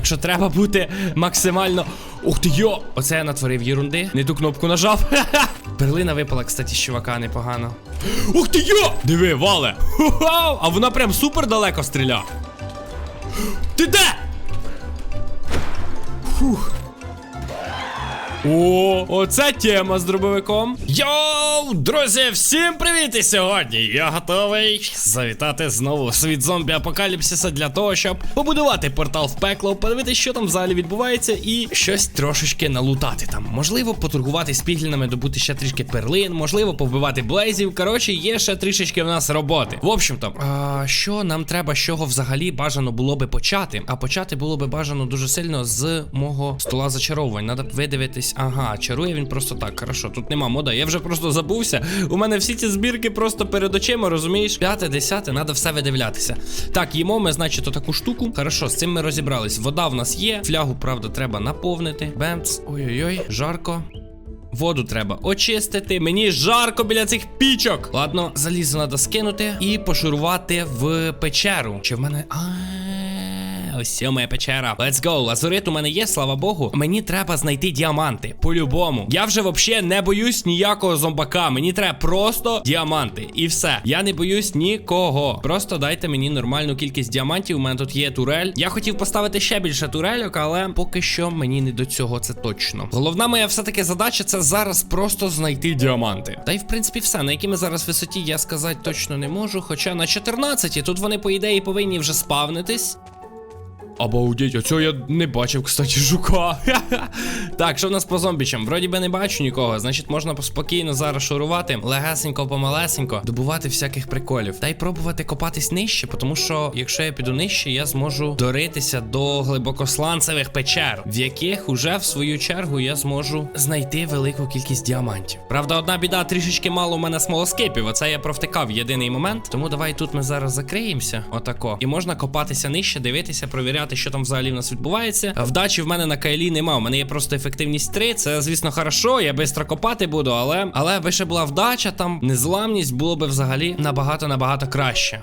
Так що треба бути максимально. Ух ти йо! Оце я натворив єрунди. Не ту кнопку нажав. Перлина випала, кстати, з чувака непогано. Ух ти йо! Диви, вале! Ху-хау! А вона прям супер далеко стріля. Ти де? Фух. О, оце тема з дробовиком. Йоу, друзі, всім привіт! І сьогодні я готовий завітати знову в світ зомбі апокаліпсиса для того, щоб побудувати портал в пекло, подивитися, що там взагалі відбувається, і щось трошечки налутати там. Можливо, поторгувати з піглінами, добути ще трішки перлин, можливо, повбивати блейзів. Коротше, є ще трішечки в нас роботи. В общем-то, а, що нам треба, з чого взагалі бажано було би почати? А почати було би бажано дуже сильно з мого стола зачаровувань. Надо б видивитись. Ага, чарує він просто так. Хорошо, тут нема мода. Я вже просто забувся. У мене всі ці збірки просто перед очима, розумієш? П'яте, десяте, треба все видивлятися. Так, їмо ми, значить, отаку штуку. Хорошо, з цим ми розібрались. Вода в нас є. Флягу, правда, треба наповнити. Бемц. Ой-ой-ой, жарко. Воду треба очистити. Мені жарко біля цих пічок. Ладно, залізо треба скинути і пошурувати в печеру. Чи в мене. А. Ось печера. Let's go. Лазурит у мене є, слава Богу. Мені треба знайти діаманти. По-любому. Я вже взагалі не боюсь ніякого зомбака. Мені треба просто діаманти. І все. Я не боюсь нікого. Просто дайте мені нормальну кількість діамантів. У мене тут є турель. Я хотів поставити ще більше турельок, але поки що мені не до цього це точно. Головна моя все-таки задача це зараз просто знайти діаманти. Та й в принципі все. На якій ми зараз висоті я сказати точно не можу. Хоча на 14 тут вони, по ідеї, повинні вже спавнитись. Обалдеть, оцього я не бачив, кстати, жука. так, що в нас по зомбічам? Вроді би не бачу нікого, значить можна спокійно зараз шурувати, легесенько, помалесенько, добувати всяких приколів. Та й пробувати копатись нижче, тому що якщо я піду нижче, я зможу доритися до глибокосланцевих печер, в яких уже в свою чергу я зможу знайти велику кількість діамантів. Правда, одна біда трішечки мало у мене смолоскипів, оце я провтикав єдиний момент. Тому давай тут ми зараз закриємося. Отако. І можна копатися нижче, дивитися, провіряти що там взагалі в нас відбувається. Вдачі в мене на Кайлі нема. У мене є просто ефективність 3. Це, звісно, хорошо. Я швидко копати буду, але але би ще була вдача, там незламність було би взагалі набагато-набагато краще.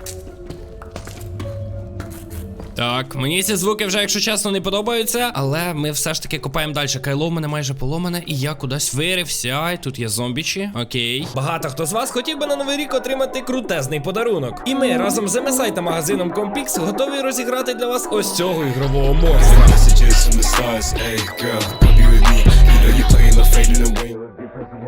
Так, мені ці звуки вже, якщо чесно, не подобаються, але ми все ж таки копаємо далі. Кайло в мене майже поломане, і я кудись вирився. І тут є зомбічі. Окей. Багато хто з вас хотів би на новий рік отримати крутезний подарунок. І ми разом з MSI та магазином Compix готові розіграти для вас ось цього ігрового монстра.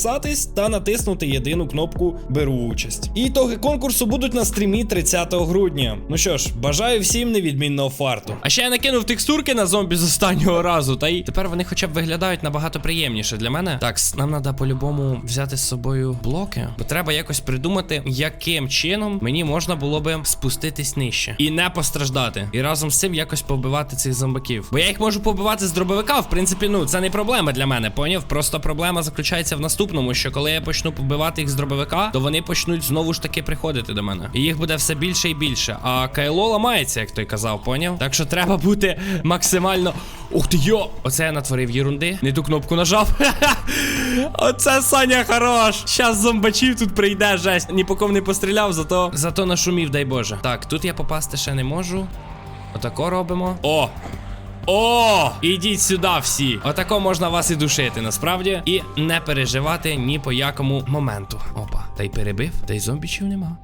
підписатись та натиснути єдину кнопку Беру участь. І ітоги конкурсу будуть на стрімі 30 грудня. Ну що ж, бажаю всім невідмінного фарту. А ще я накинув текстурки на зомбі з останнього разу, та й тепер вони хоча б виглядають набагато приємніше для мене. Так, нам треба по-любому взяти з собою блоки, бо треба якось придумати, яким чином мені можна було би спуститись нижче і не постраждати. І разом з цим якось побивати цих зомбаків. Бо я їх можу побивати з дробовика, в принципі, ну це не проблема для мене, поняв? Просто проблема заключається в наступному. Наступному, що коли я почну побивати їх з дробовика, то вони почнуть знову ж таки приходити до мене. І їх буде все більше і більше. А Кайло ламається, як той казав, поняв? Так що треба бути максимально. Ух ти йо! Оце я натворив єрунди. Не ту кнопку нажав. Оце Саня хорош. Щас зомбачів тут прийде жесть. Ні по ком не постріляв, зато зато нашумів, дай Боже. Так, тут я попасти ще не можу. Отако робимо. О! О! Ідіть сюди всі. Отако можна вас і душити, насправді. І не переживати ні по якому моменту. Опа, та й перебив, та й зомбічів нема.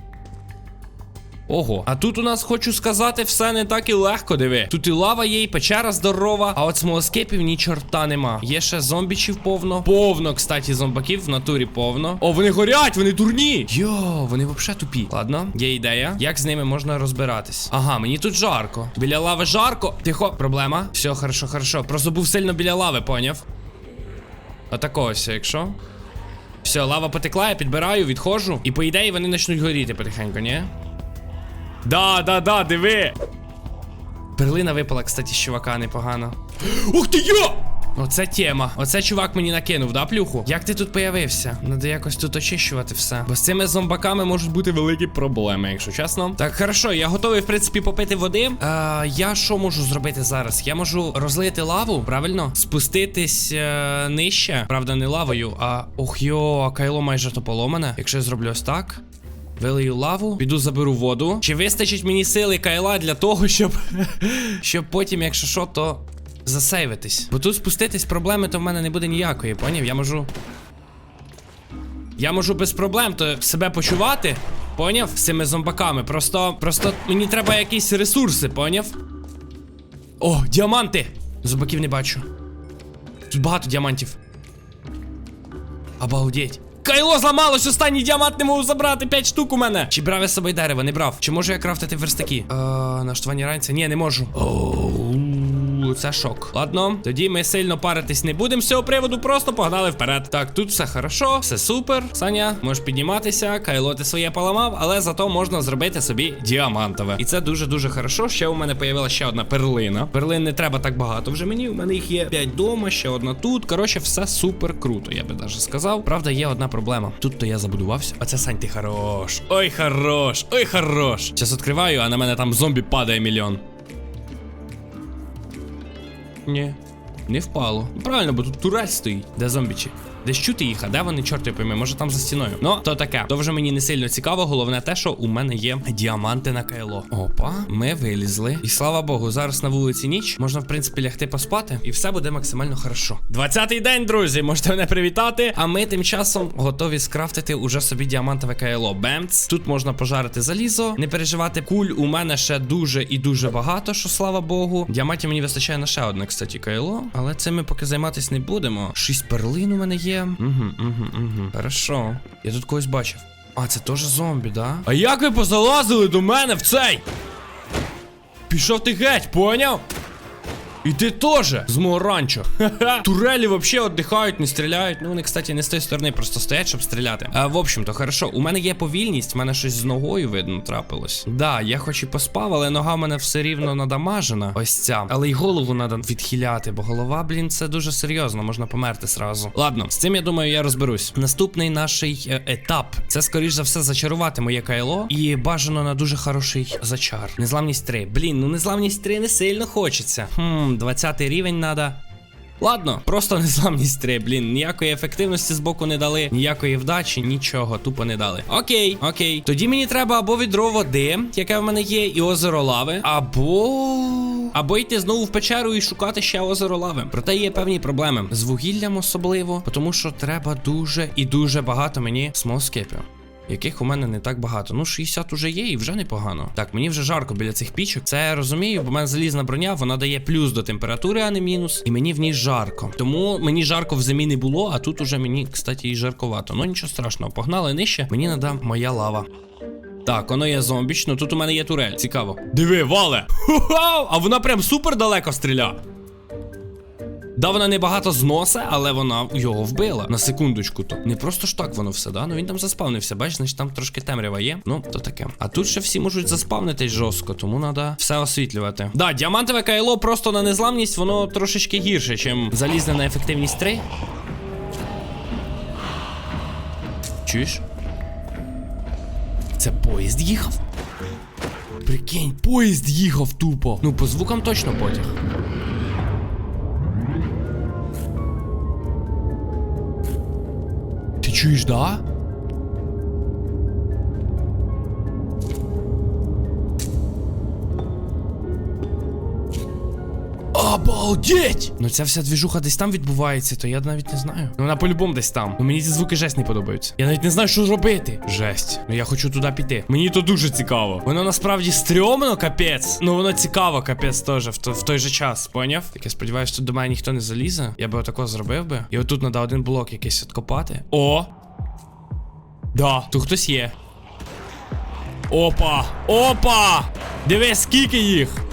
Ого, а тут у нас хочу сказати, все не так і легко, диви. Тут і лава є, і печера здорова, а от смолоскипів ні чорта нема. Є ще зомбічів повно. Повно, кстати, зомбаків в натурі повно. О, вони горять, вони дурні. Йо, вони взагалі тупі. Ладно, є ідея. Як з ними можна розбиратись? Ага, мені тут жарко. Біля лави жарко. Тихо, проблема. Все, хорошо, хорошо. Просто був сильно біля лави, поняв? Отакого все, якщо. Все, лава потекла, я підбираю, відходжу. І по ідеї вони почнуть горіти потихеньку, ні? Да, да, да, диви. Перлина випала, кстати, з чувака непогано. Ух ти йо! Оце тема. Оце чувак мені накинув, да, плюху? Як ти тут появився? Надо якось тут очищувати все. Бо з цими зомбаками можуть бути великі проблеми, якщо чесно. Так, хорошо, я готовий, в принципі, попити води. А, я що можу зробити зараз? Я можу розлити лаву, правильно? Спуститись е, нижче. Правда, не лавою, а. Ох йо, кайло майже то поломане. Якщо я зроблю ось так. Вилию лаву, піду заберу воду. Чи вистачить мені сили кайла для того, щоб. щоб потім, якщо що, то засейвитись. Бо тут спуститись проблеми, то в мене не буде ніякої, поняв? Я можу. Я можу без проблем то себе почувати. Поняв? З цими зомбаками. Просто. Просто мені треба якісь ресурси, поняв? О, діаманти! Зомбаків не бачу. Тут багато діамантів. Обалдеть. Кайло зламалось, останній діамант не можу забрати 5 штук у мене. Чи брав я з собою дерево? Не брав. Чи можу я крафтити верстаки? Е, наштування ранця? Ні, не можу. Оу, це шок. Ладно, тоді ми сильно паритись не будемо з цього приводу, просто погнали вперед. Так, тут все хорошо, все супер. Саня, можеш підніматися, кайло ти своє поламав, але зато можна зробити собі діамантове. І це дуже-дуже хорошо. Ще у мене появилася ще одна перлина. Перлин не треба так багато вже мені. У мене їх є 5 дома, ще одна тут. Коротше, все супер круто, я би даже сказав. Правда, є одна проблема. Тут то я забудувався. Оце Сань, ти хорош. Ой, хорош, ой, хорош. Зараз відкриваю, а на мене там зомбі падає мільйон. Ні, не впало. Правильно, бо тут турель стоїть. Де зомбічі? Десь чути їх, а де вони, чорти пойми, може там за стіною. Ну, то таке. То вже мені не сильно цікаво. Головне те, що у мене є діаманти на кайло. Опа, ми вилізли. І слава Богу, зараз на вулиці ніч. Можна, в принципі, лягти поспати, і все буде максимально хорошо. 20-й день, друзі, можете мене привітати. А ми тим часом готові скрафтити уже собі діамантове кайло. Бемц. Тут можна пожарити залізо. Не переживати, куль у мене ще дуже і дуже багато, що слава Богу. Діамантів мені вистачає на ще одне, кстати, кайло. Але цим ми поки займатися не будемо. Шість перлин у мене є. Угу, угу, угу. Хорошо. Я тут когось бачив. А, це теж зомбі, да? А як ви позалазили до мене в цей? Пішов ти геть, поняв? І ти теж з мого ранчо. Турелі взагалі віддихають, не стріляють. Ну, вони, кстати, не з тої сторони, просто стоять, щоб стріляти. А, в общем-то, хорошо. У мене є повільність, в мене щось з ногою, видно, трапилось. Да, я хоч і поспав, але нога в мене все рівно надамажена. Ось ця. Але й голову треба відхиляти, бо голова, блін, це дуже серйозно, можна померти сразу. Ладно, з цим я думаю, я розберусь. Наступний наш е, етап це, скоріш за все, зачарувати моє кайло. І бажано на дуже хороший зачар. Незламність 3. Блін, ну незламність 3 не сильно хочеться. Хм, 20 рівень надо. Ладно, просто незламність 3, блін, ніякої ефективності з боку не дали, ніякої вдачі, нічого, тупо не дали. Окей, окей. Тоді мені треба або відро води, яке в мене є, і озеро лави, або. Або йти знову в печеру і шукати ще озеро лави. Проте є певні проблеми з вугіллям особливо, тому що треба дуже і дуже багато мені смолскипів яких у мене не так багато. Ну, 60 уже є і вже непогано. Так, мені вже жарко біля цих пічок. Це я розумію, бо в мене залізна броня, вона дає плюс до температури, а не мінус. І мені в ній жарко. Тому мені жарко в зимі не було, а тут уже мені, кстати, і жарковато. Ну нічого страшного, погнали нижче. Мені надам моя лава. Так, воно є зомбічно. Тут у мене є турель. Цікаво. Диви, вале! Ху-хау! А вона прям супер далеко стріля. Да, вона небагато зносе, але вона його вбила. На секундочку то. Не просто ж так воно все, да? Ну він там заспавнився, бачиш, значить там трошки темрява є. Ну, то таке. А тут ще всі можуть заспавнитись жорстко, тому треба все освітлювати. Да, діамантове кайло просто на незламність, воно трошечки гірше, ніж залізне на ефективність 3. Чуєш? Це поїзд їхав? Прикинь, поїзд їхав тупо. Ну, по звукам точно потяг. Ти чуєш, Обалдеть! Ну ця вся двіжуха десь там відбувається, то я навіть не знаю. Ну вона по-любому десь там. Ну мені ці звуки жесть не подобаються. Я навіть не знаю, що робити. Жесть. Ну я хочу туди піти. Мені то дуже цікаво. Воно насправді стрьомно, капець. Ну воно цікаво, капець теж в, в той же час, поняв? Так я сподіваюся, тут до мене ніхто не залізе. Я би отако зробив би. І отут треба один блок якийсь откопати. О! Да, тут хтось є. Опа! Опа! Дивись, скільки їх!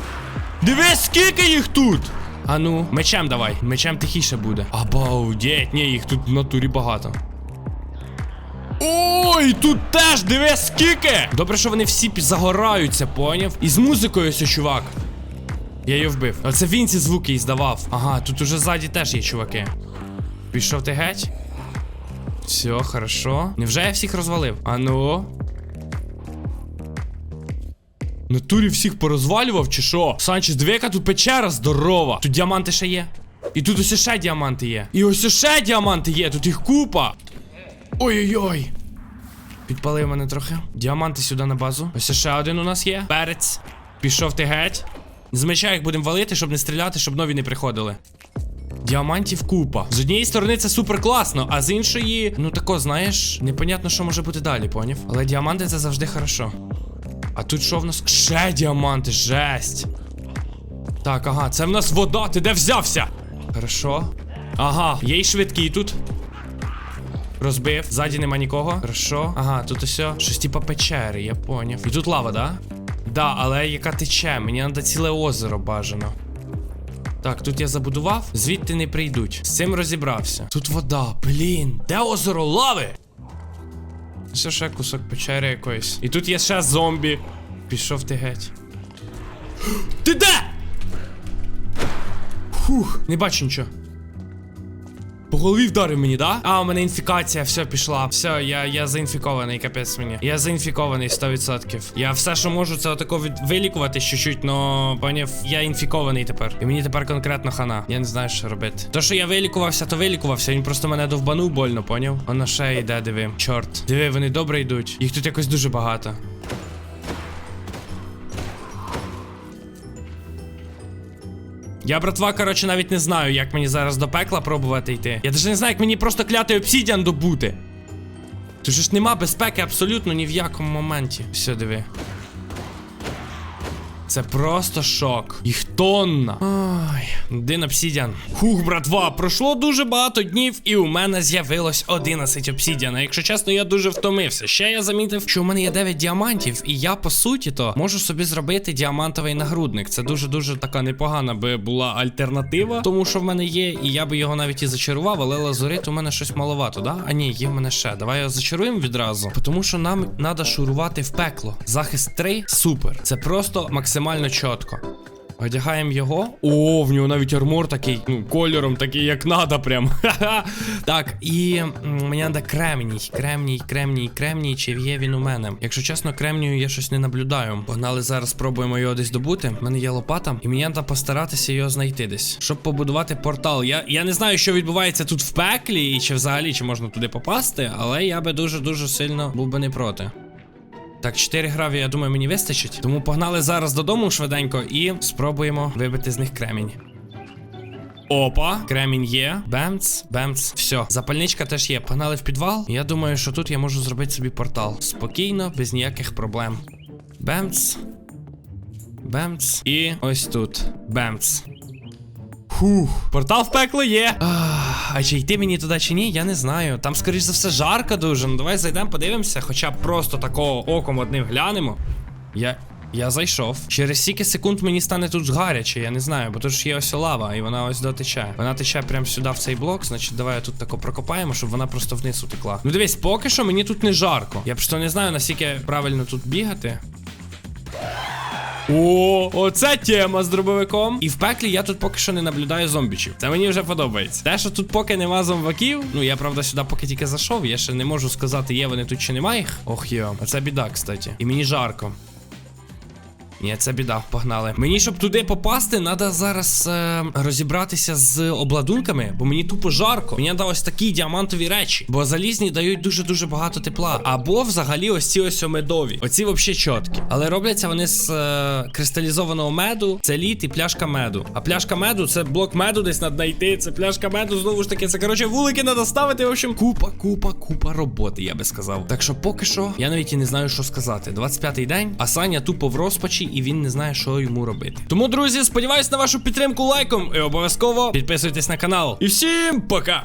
Дивись, скільки їх тут! А ну, мечем давай, мечем тихіше буде. Обалдеть, ні, їх тут в натурі багато. Ой, тут теж дивись, скільки! Добре, що вони всі загораються, поняв? І з музикою ось чувак. Я її вбив. Оце він ці звуки і здавав. Ага, тут уже ззаді теж є чуваки. Пішов ти геть? Все, хорошо. Невже я всіх розвалив? А ну. Натурі всіх порозвалював чи що? Санчес, диви, яка тут печера здорова. Тут діаманти ще є. І тут ось ще діаманти є. І ось ще діаманти є, тут їх купа. Ой-ой-ой. Підпалив мене трохи. Діаманти сюди на базу. Ось ще один у нас є. Перець. Пішов ти геть. З меча їх будемо валити, щоб не стріляти, щоб нові не приходили. Діамантів купа. З однієї сторони це супер класно, а з іншої, ну тако, знаєш, непонятно, що може бути далі, поняв? Але діаманти це завжди хорошо. А тут що в нас? Ще діаманти, жесть. Так, ага, це в нас вода. Ти де взявся? Хорошо. Ага, є й швидкий тут. Розбив. Ззаді нема нікого. Хорошо. Ага, тут усе. Щось типа печери, я поняв. І тут лава, да? Да, але яка тече? Мені треба ціле озеро бажано. Так, тут я забудував, звідти не прийдуть. З цим розібрався. Тут вода, блін. Де озеро лави? Все ще кусок печери якоїсь. І тут є ще зомбі. Пішов ти геть. Ти де? Фух, не бачу нічого. По голові вдарив мені, да? А, у мене інфікація, все, пішла. Все, я, я заінфікований, капець мені. Я заінфікований 100%. Я все, що можу, це отако від... вилікувати чуть-чуть, но поняв, я інфікований тепер. І мені тепер конкретно хана. Я не знаю, що робити. То, що я вилікувався, то вилікувався. Він просто мене довбанув больно, поняв? Воно ще йде, диви. Чорт. Диви, вони добре йдуть. Їх тут якось дуже багато. Я, братва, коротше, навіть не знаю, як мені зараз до пекла пробувати йти. Я навіть не знаю, як мені просто клятий обсідіан добути. Тут ж нема безпеки абсолютно ні в якому моменті. Все, диви. Це просто шок. Їх тонна. Ой, один обсідіан. Хух, братва, пройшло дуже багато днів, і у мене з'явилось 11 обсідіана. Якщо чесно, я дуже втомився. Ще я замітив, що у мене є 9 діамантів, і я, по суті, то можу собі зробити діамантовий нагрудник. Це дуже-дуже така непогана би була альтернатива, тому що в мене є, і я би його навіть і зачарував, але лазурит у мене щось маловато, да? А ні, є в мене ще. Давай його зачаруємо відразу. Тому що нам треба шурувати в пекло. Захист 3 супер. Це просто максимально чітко. Одягаємо його. О, в нього навіть армор такий, ну, кольором такий, як надо, прям. Так, і мені треба кремній. Кремній, кремній, кремній. Чи є він у мене? Якщо чесно, кремнію я щось не наблюдаю. Погнали зараз, спробуємо його десь добути. У мене є лопата, і мені треба постаратися його знайти десь. Щоб побудувати портал. Я, я не знаю, що відбувається тут в пеклі, і чи взагалі чи можна туди попасти, але я би дуже-дуже сильно був би не проти. Так, 4 граві, я думаю, мені вистачить. Тому погнали зараз додому швиденько і спробуємо вибити з них кремінь. Опа, кремінь є. Бемц, бемц. Все, запальничка теж є. Погнали в підвал. Я думаю, що тут я можу зробити собі портал. Спокійно, без ніяких проблем. Бемц. Бемц. І ось тут. Бемц. Фух, портал в пекло є. Ах, а чи йти мені туди чи ні, я не знаю. Там, скоріш за все, жарко дуже. Ну давай зайдемо, подивимося, хоча б просто такого оком одним глянемо. Я. Я зайшов. Через стільки секунд мені стане тут гаряче, я не знаю, бо тут ж є ось лава, і вона ось дотече. Вона тече прямо сюди в цей блок, значить, давай тут тако прокопаємо, щоб вона просто вниз утекла. Ну дивись, поки що мені тут не жарко. Я просто не знаю, наскільки правильно тут бігати. О, оце тема з дробовиком. І в пеклі я тут поки що не наблюдаю зомбічів. Це мені вже подобається. Те, що тут поки нема зомбаків. Ну я правда сюди поки тільки зайшов. Я ще не можу сказати, є вони тут чи немає їх. Ох йо, а це біда, кстати. І мені жарко. Ні, це біда, погнали. Мені, щоб туди попасти, треба зараз е, розібратися з обладунками, бо мені тупо жарко. Мені треба ось такі діамантові речі, бо залізні дають дуже-дуже багато тепла. Або взагалі ось ці ось медові. Оці взагалі чіткі. Але робляться вони з е, кристалізованого меду, це лід і пляшка меду. А пляшка меду це блок меду десь надо знайти. Це пляшка меду, знову ж таки, це коротше вулики треба ставити. В общем, купа, купа, купа роботи, я би сказав. Так що поки що я навіть і не знаю, що сказати. 25-й день, а Саня тупо в розпачі, і він не знає, що йому робити. Тому, друзі, сподіваюсь на вашу підтримку лайком і обов'язково підписуйтесь на канал. І всім пока!